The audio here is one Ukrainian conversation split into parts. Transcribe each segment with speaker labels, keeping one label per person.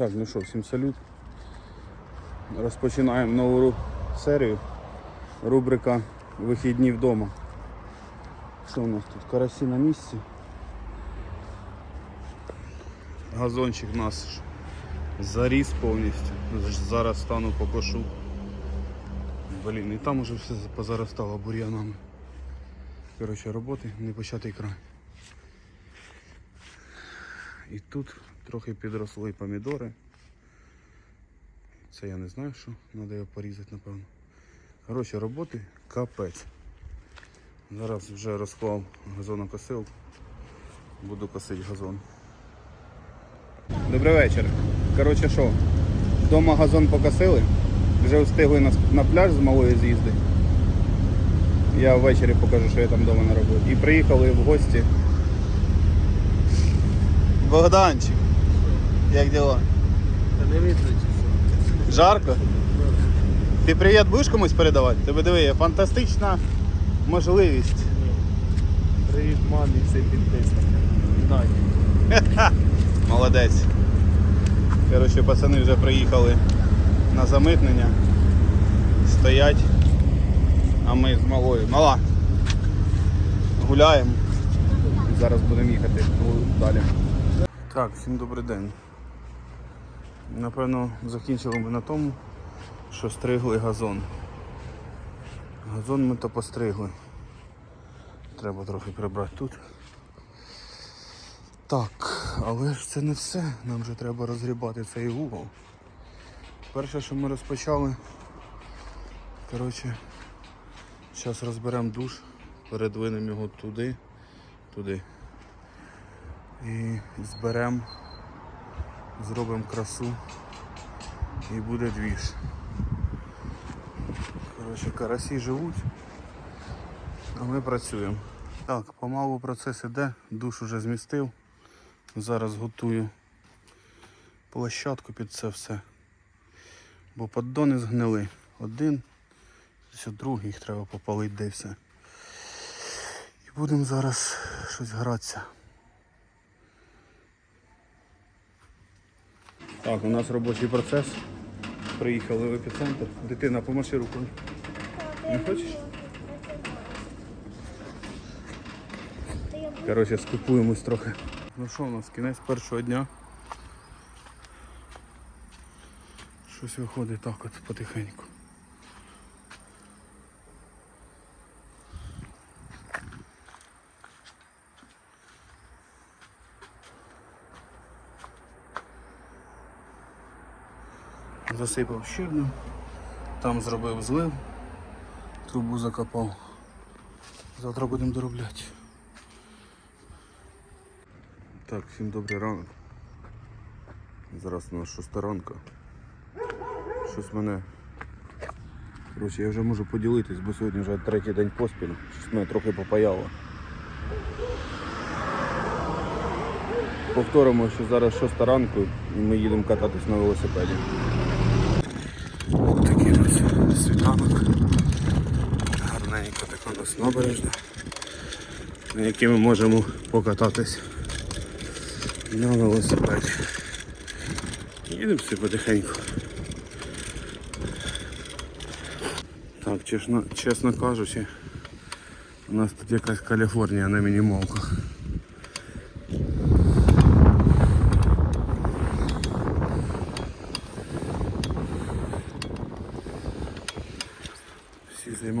Speaker 1: Так, ну що, всім салют. Розпочинаємо нову серію. Рубрика Вихідні вдома. Що у нас тут? Карасі на місці. Газончик у нас заріс повністю. Зараз стану покошу. Блін, і там уже все позаростало бур'янами. Коротше, роботи не початий край. І тут трохи підросли помідори. Це я не знаю що, треба його порізати, напевно. Коротше, роботи капець. Зараз вже розклав газонокосилку. Буду косити газон. Добрий вечір. Коротше що, вдома газон покосили, вже встигли на, на пляж з малою з'їздити. Я ввечері покажу, що я там вдома наробив. І приїхали в гості. Богданчик, як діла?
Speaker 2: Та не видно чи що.
Speaker 1: Жарко? Ти привіт будеш комусь передавати? Тебе диви, є фантастична можливість.
Speaker 2: Привіт мамі всім підписникам. Дай.
Speaker 1: Молодець. Коротше, пацани вже приїхали на замитнення. Стоять. А ми з малою. Мала. Гуляємо. Зараз будемо їхати далі. Так, всім добрий день. Напевно, закінчили ми на тому, що стригли газон. Газон ми то постригли. Треба трохи прибрати тут. Так, але ж це не все. Нам вже треба розгрібати цей угол. Перше, що ми розпочали, коротше, зараз розберемо душ, передвинемо його туди, туди. І зберемо, зробимо красу і буде двіж. Коротше, карасі живуть, а ми працюємо. Так, помалу процес іде, душ уже змістив. Зараз готую площадку під це все. Бо поддони згнили. Один, ось другий їх треба попалити де все. І будемо зараз щось гратися. Так, у нас робочий процес. Приїхали в епіцентр. Дитина, помаши рукою. Не хочеш? Коротше, скупуємось трохи. Ну що у нас, кінець першого дня. Щось виходить так от потихеньку. Засипав щебнем, там зробив злив, трубу закопав. Завтра будемо доробляти. Так, всім добрий ранок. Зараз у нас шоста ранка. Щось мене. Коротше, я вже можу поділитись, бо сьогодні вже третій день поспіль. Щось мене трохи попаяло. Повторимо, що зараз шоста ранку і ми їдемо кататись на велосипеді. Світанок. Гарненько така нас набережна, на якій ми можемо покататись на велосипеді. Їдемо все потихеньку. Так, чесно, чесно кажучи, у нас тут якась Каліфорнія на мінімалках.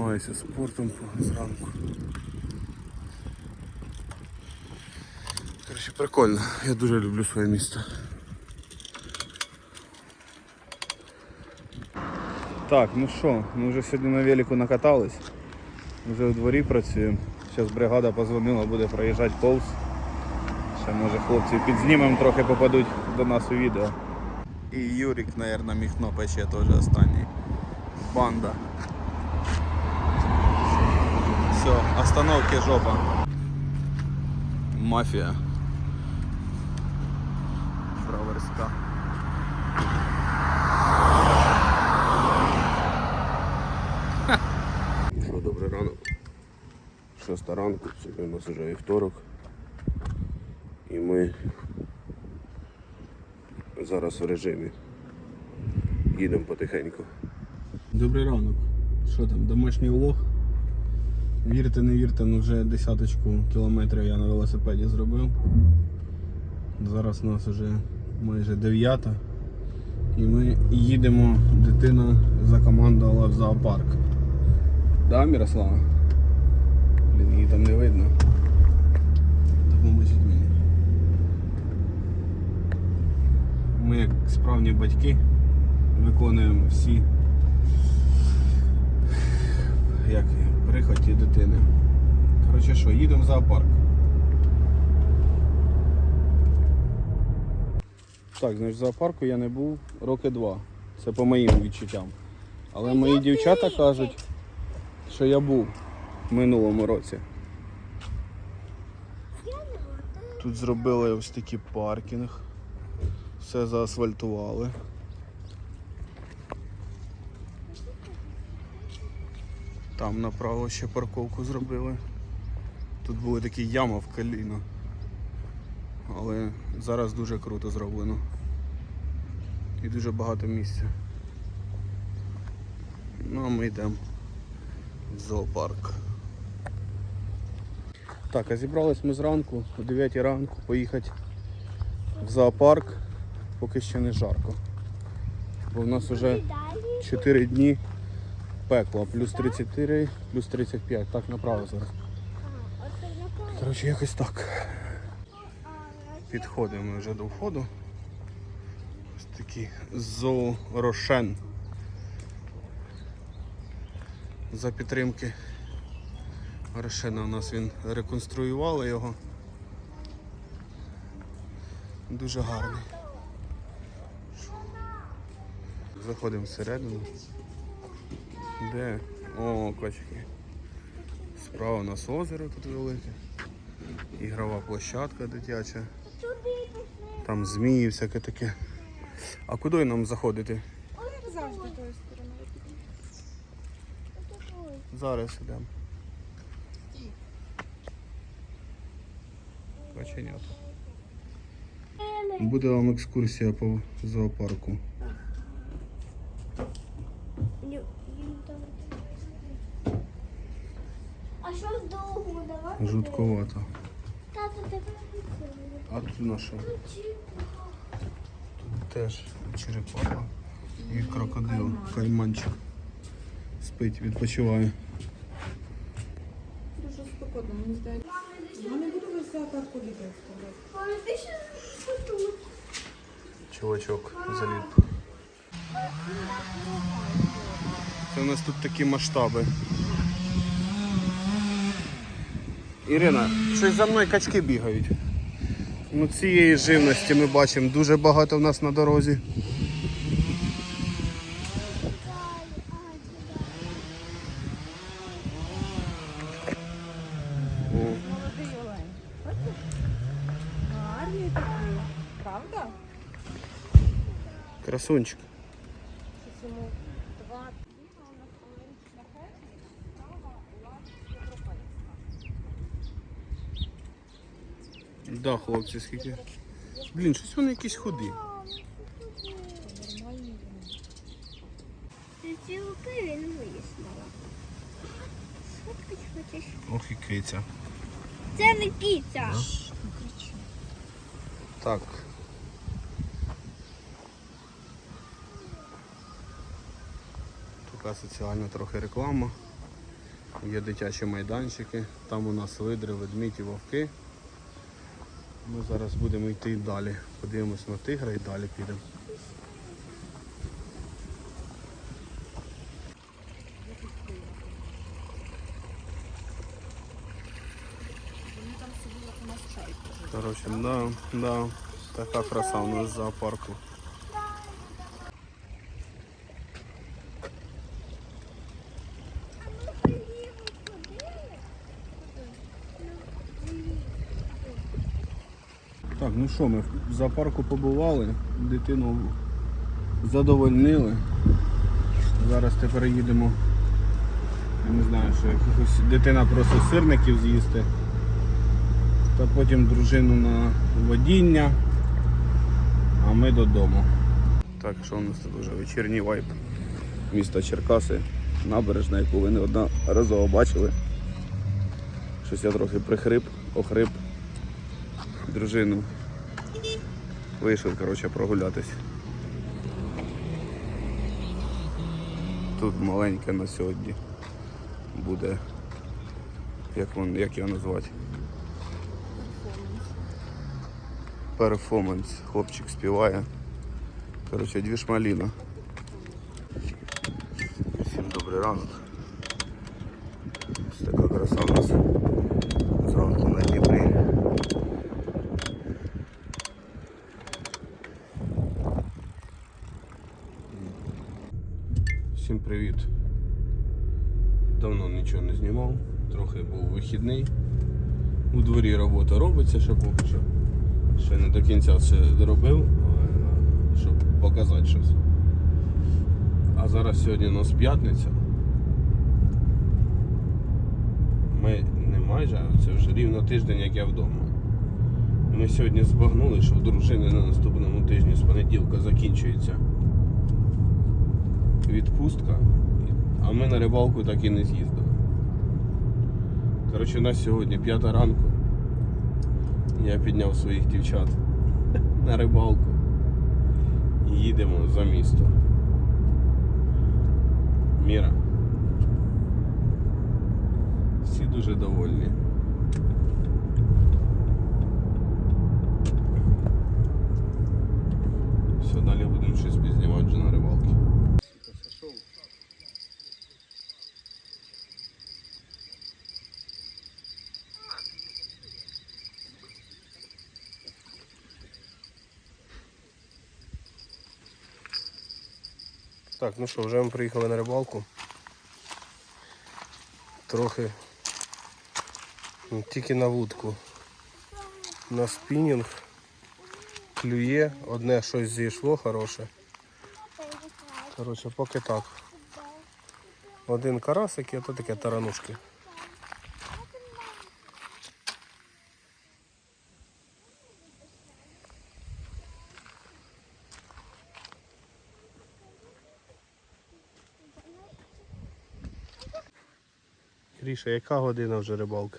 Speaker 1: Всі займаються спортом зранку. Короче, прикольно. Я дуже люблю своє місто. Так, ну що, ми вже сьогодні на велику накатались. Вже у дворі працюємо. Зараз бригада позвонила, буде проїжджати повз. Ще може хлопці підзнімемо, трохи попадуть до нас у відео. І Юрик, мабуть, міхно пече теж останній. Банда. Все, остановки жопа. Мафія. Браверська. Що, добрий ранок. Шоста ранку, сьогодні у нас вже вівторок. І ми
Speaker 3: зараз в режимі. Їдемо потихеньку.
Speaker 1: Добрий ранок. Що там, домашній влог? Вірте, не вірте, ну вже десяточку кілометрів я на велосипеді зробив. Зараз у нас вже майже дев'ята. І ми їдемо, дитина закомандувала в зоопарк. Да, Мирослава? Блін, її там не видно. Допоможіть мені. Ми як справні батьки виконуємо всі як прихоті дитини. Коротше що, їдемо в зоопарк. Так, значить, в зоопарку я не був роки два. Це по моїм відчуттям. Але мої дівчата кажуть, що я був в минулому році. Тут зробили ось такий паркінг. Все заасфальтували. Там направо ще парковку зробили. Тут були такі яма в коліно. Але зараз дуже круто зроблено. І дуже багато місця. Ну а ми йдемо в зоопарк. Так, а зібрались ми зранку, о 9 ранку, поїхати в зоопарк, поки ще не жарко. Бо в нас вже 4 дні пекло, плюс 33, плюс 35, так направо зараз. Коротше, якось так. Підходимо вже до входу. Ось такий зоорошен. За підтримки Рошена у нас він реконструювали його. Дуже гарний. Заходимо всередину. Де? О, качки. Справа у нас озеро тут велике. Ігрова площадка дитяча. Там змії, всяке таке. А куди нам заходити?
Speaker 4: Завжди тою стороною.
Speaker 1: Зараз йдемо. Каченята. Буде вам екскурсія по зоопарку.
Speaker 4: А що з
Speaker 1: Жутковато. А тут наша теж черепаха і крокодил, кайманчик. Спить, відпочиває.
Speaker 5: Дуже спокійно, мені здається. Я не буду весь зоопарку дітей вставляти.
Speaker 4: Мама, ти ще що тут?
Speaker 1: Чувачок заліп. Це у нас тут такі масштаби. Ірина, щось за мною качки бігають. Ну цієї живності ми бачимо дуже багато в нас на дорозі. Красунчик.
Speaker 5: Щось йому два. Бігав на хвилин шляхетний. Права, лад, європейська.
Speaker 1: Да, хлопці, скільки. Блін, щось вони якісь худі.
Speaker 4: Ти цілки він вияснила. Що ти хочеш?
Speaker 1: Ох і киця.
Speaker 4: Це не
Speaker 5: кричи.
Speaker 1: Так. Така соціальна трохи реклама. Є дитячі майданчики, там у нас видри, ведмідь і вовки. Ми зараз будемо йти далі. Подивимось на тигра і далі підемо. Коротше, да, да, така краса у нас в зоопарку. Що, ми в зоопарку побували, дитину задовольнили. Зараз тепер їдемо. Я не знаю, що якихось дитина просить сирників з'їсти. Та потім дружину на водіння. А ми додому. Так, що у нас тут вже вечірній вайб міста Черкаси, набережна, яку ви неодноразово бачили. Щось я трохи прихрип, охрип дружину. Вийшов, коротше, прогулятись. Тут маленьке на сьогодні буде, як, вон, як його назвати? Перформанс. Хлопчик співає. Коротше, дві шмаліна. Всім добрий ранок. Ось така краса у нас зранку на Дніпрі. Всім привіт. Давно нічого не знімав, трохи був вихідний. У дворі робота робиться ще поки що. Ще не до кінця все доробив, щоб показати щось. А зараз сьогодні у нас п'ятниця. Ми не майже, а це вже рівно тиждень, як я вдома. Ми сьогодні збагнули, що у дружини на наступному тижні з понеділка закінчується відпустка, а ми на рибалку так і не з'їздили. Коротше, у нас сьогодні п'ята ранку. Я підняв своїх дівчат на рибалку і їдемо за місто. Міра. Всі дуже довольні. Все, далі будемо щось підзнімати вже на рибалки. Так, ну що, вже ми приїхали на рибалку. Трохи тільки на вудку. На спінінг клює, одне щось зійшло хороше. Коротше, поки так. Один карасик і ото таке таранушки. Ріша, яка година вже рибалки?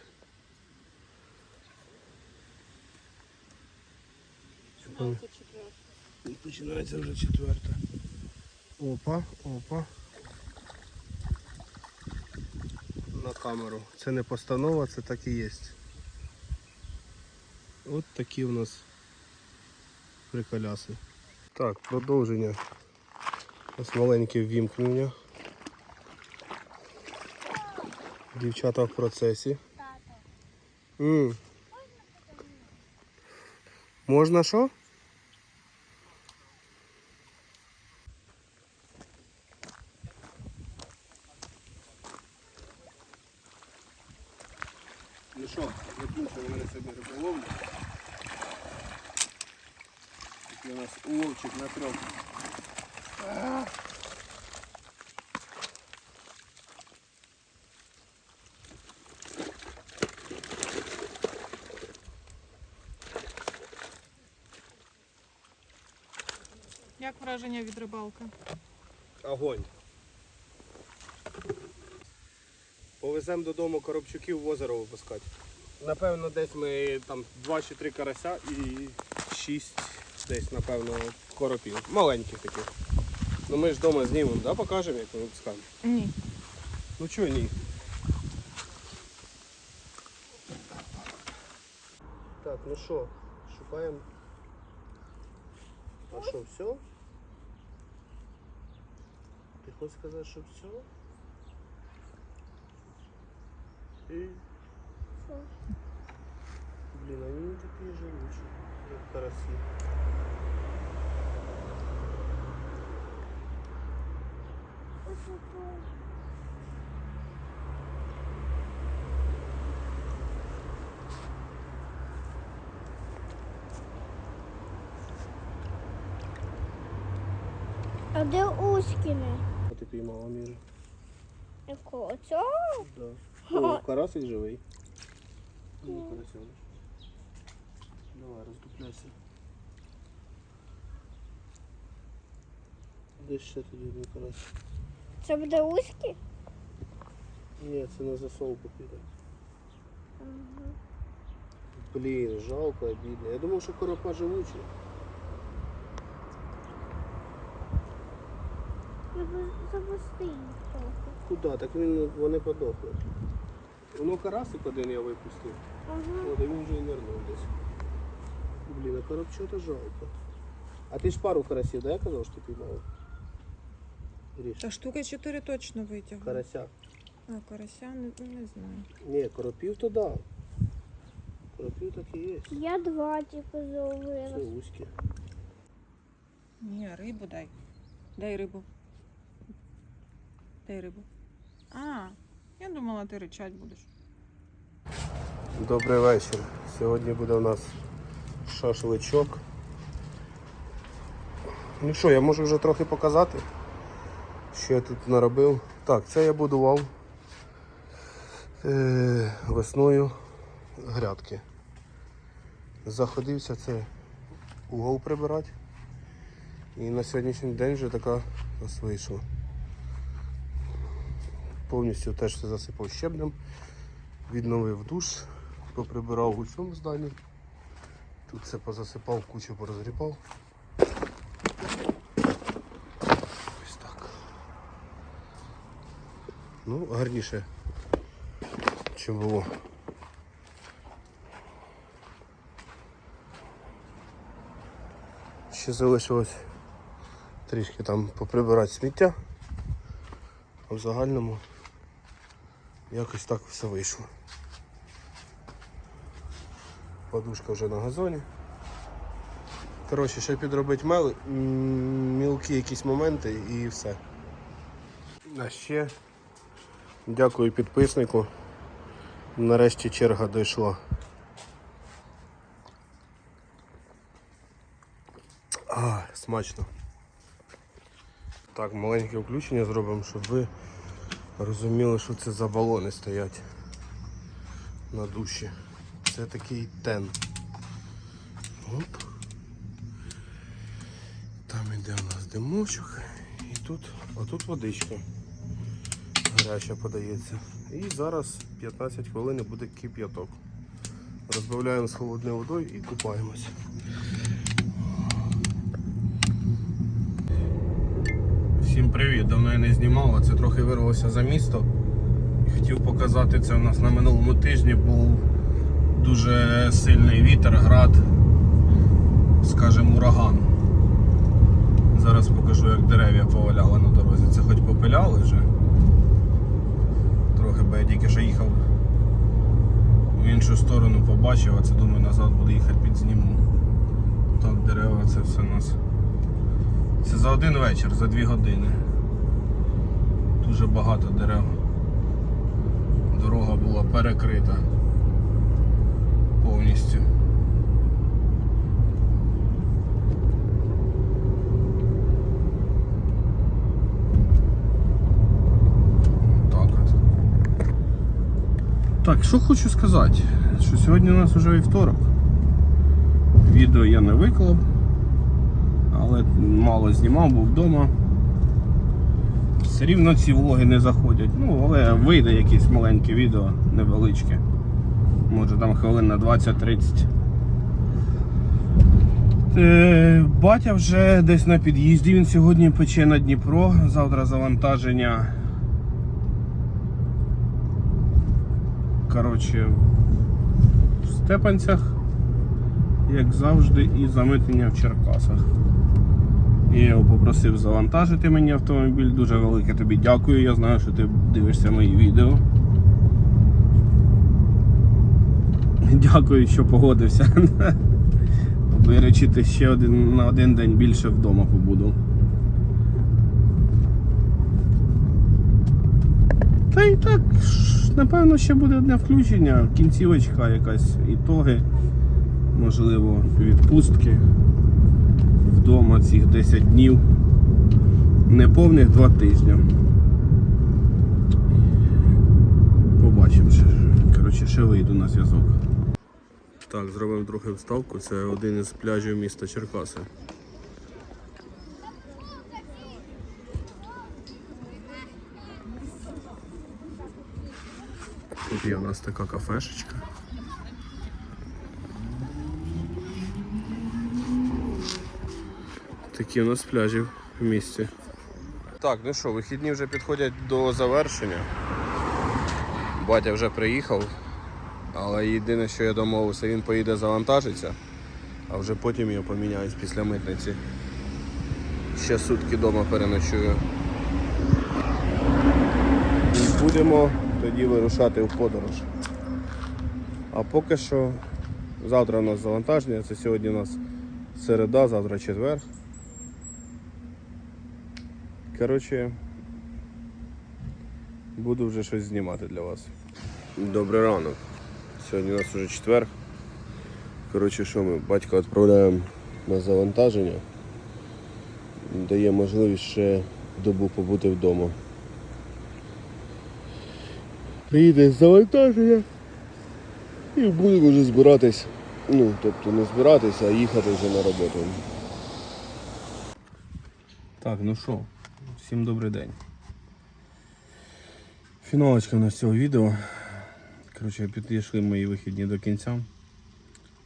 Speaker 1: Починається вже четверта. Опа, опа. На камеру. Це не постанова, це так і є. От такі у нас приколяси. Так, продовження. Ось маленьке ввімкнення. Дівчата в процесі. М. Можна що? Ну що, закінчили мене собі риболовлю. Такий у нас уловчик на трьох.
Speaker 5: Як враження від рибалки?
Speaker 2: Огонь. Повеземо додому коробчуків в озеро випускати. Напевно, десь ми там 2 чи 3 карася і 6 десь, напевно, коропів. Маленьких таких. Ну ми ж вдома знімемо, да, покажемо, як ми випускаємо.
Speaker 5: Ні.
Speaker 2: Ну чого ні? Так, ну що, шукаємо. А що, все? Ти хочеш сказати, що все? І... Блін, вони не такі живучі, як карасі.
Speaker 4: А де Ускіни?
Speaker 2: А ти піймала міру?
Speaker 4: Якого цього?
Speaker 2: Да. О, карасик живий. Ну, карасьоныш. Давай, роздупляйся.
Speaker 1: десь ще тоді один карась.
Speaker 4: Це буде узькі?
Speaker 1: Ні, це на засолку піде. Блін, жалко, бідно. Я думав, що коропа живучі.
Speaker 4: Завести їх трохи.
Speaker 1: Куди? Так він, вони подохли. Воно карасик один я випустив.
Speaker 4: Ага.
Speaker 1: От, і він вже і нирнув десь. Блін, а коробчата жалко. А ти ж пару карасів, да, я казав, що ти піймав? Гріш,
Speaker 5: Та штука 4 точно витягла.
Speaker 1: карася.
Speaker 5: А, карася не, не знаю.
Speaker 1: Ні, коропів то да. Коропів так і є.
Speaker 4: Я два тільки
Speaker 1: Це
Speaker 4: зловила.
Speaker 1: узькі.
Speaker 5: Ні, рибу дай. Дай рибу. Дай рибу. А, я думала, ти ричать будеш.
Speaker 1: Добрий вечір. Сьогодні буде у нас шашличок. Ну що, я можу вже трохи показати, що я тут наробив. Так, це я будував е, весною грядки. Заходився це угол прибирати. І на сьогоднішній день вже така вийшла. Повністю теж все засипав щебнем, відновив душ, поприбирав у цьому зданні. Тут все позасипав, кучу порозріпав. Ось так. Ну, гарніше, чим було. Ще залишилось трішки там поприбирати сміття, а в загальному якось так все вийшло. Подушка вже на газоні. Коротше, ще підробити мел, мілкі якісь моменти і все. А ще дякую підписнику. Нарешті черга дійшла. А, смачно. Так, маленьке включення зробимо, щоб ви розуміли, що це за балони стоять на душі. Це такий тен. Оп. Там іде у нас димочок. І тут, а водичка гаряча подається. І зараз 15 хвилин буде кип'яток. Розбавляємо з холодною водою і купаємось. Всім привіт! Давно я не знімав, а це трохи вирвався за місто. Хотів показати це у нас на минулому тижні був дуже сильний вітер, град, скажімо, ураган. Зараз покажу, як дерев'я поваляли на дорозі. Це хоч попиляли вже. Трохи, бо я тільки що їхав в іншу сторону, побачив, а це думаю назад буду їхати під зніму. Так, дерева це все у нас. Це за один вечір, за дві години. Дуже багато дерев. Дорога була перекрита повністю. Так. Так, що хочу сказати, що сьогодні у нас вже вівторок. Відео я не виклав, але мало знімав, був вдома. Все рівно ці влоги не заходять. Ну, але вийде якесь маленьке відео, невеличке. Може там хвилин на 20-30. Е, Батя вже десь на під'їзді, він сьогодні пече на Дніпро, завтра завантаження. Коротше, в Степанцях, як завжди, і замитнення в Черкасах. Я його попросив завантажити мені автомобіль. Дуже велике тобі дякую. Я знаю, що ти дивишся мої відео. Дякую, що погодився. Виречити ще один, на один день більше вдома побуду. Та і так, напевно, ще буде одне включення, кінцівочка якась, ітоги, можливо, відпустки вдома цих 10 днів, неповних два тижні. Побачимо ще. Коротше, ще вийду на зв'язок. Так, зробимо другу вставку, це один із пляжів міста Черкаси. Тут є у нас така кафешечка. Такі у нас пляжі в місті. Так, ну що, вихідні вже підходять до завершення. Батя вже приїхав, але єдине, що я домовився, він поїде завантажиться, а вже потім я поміняюсь після митниці. Ще сутки вдома переночую. І будемо тоді вирушати в подорож. А поки що завтра у нас завантаження, це сьогодні у нас середа, завтра четвер. Коротше, буду вже щось знімати для вас. Добрий ранок. Сьогодні у нас вже четвер. Коротше, що ми батька відправляємо на завантаження. Дає можливість ще добу побути вдома. Приїде з завантаження і будемо вже збиратись. Ну, тобто не збиратися, а їхати вже на роботу. Так, ну що, всім добрий день. Фіналочка у нас цього відео. Коротше, підійшли мої вихідні до кінця.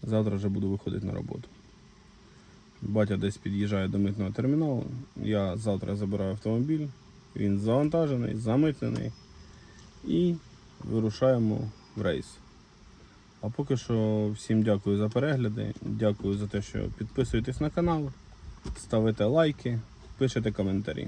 Speaker 1: Завтра вже буду виходити на роботу. Батя десь під'їжджає до митного терміналу. Я завтра забираю автомобіль. Він завантажений, замитнений. І вирушаємо в рейс. А поки що всім дякую за перегляди. Дякую за те, що підписуєтесь на канал, ставите лайки, пишете коментарі.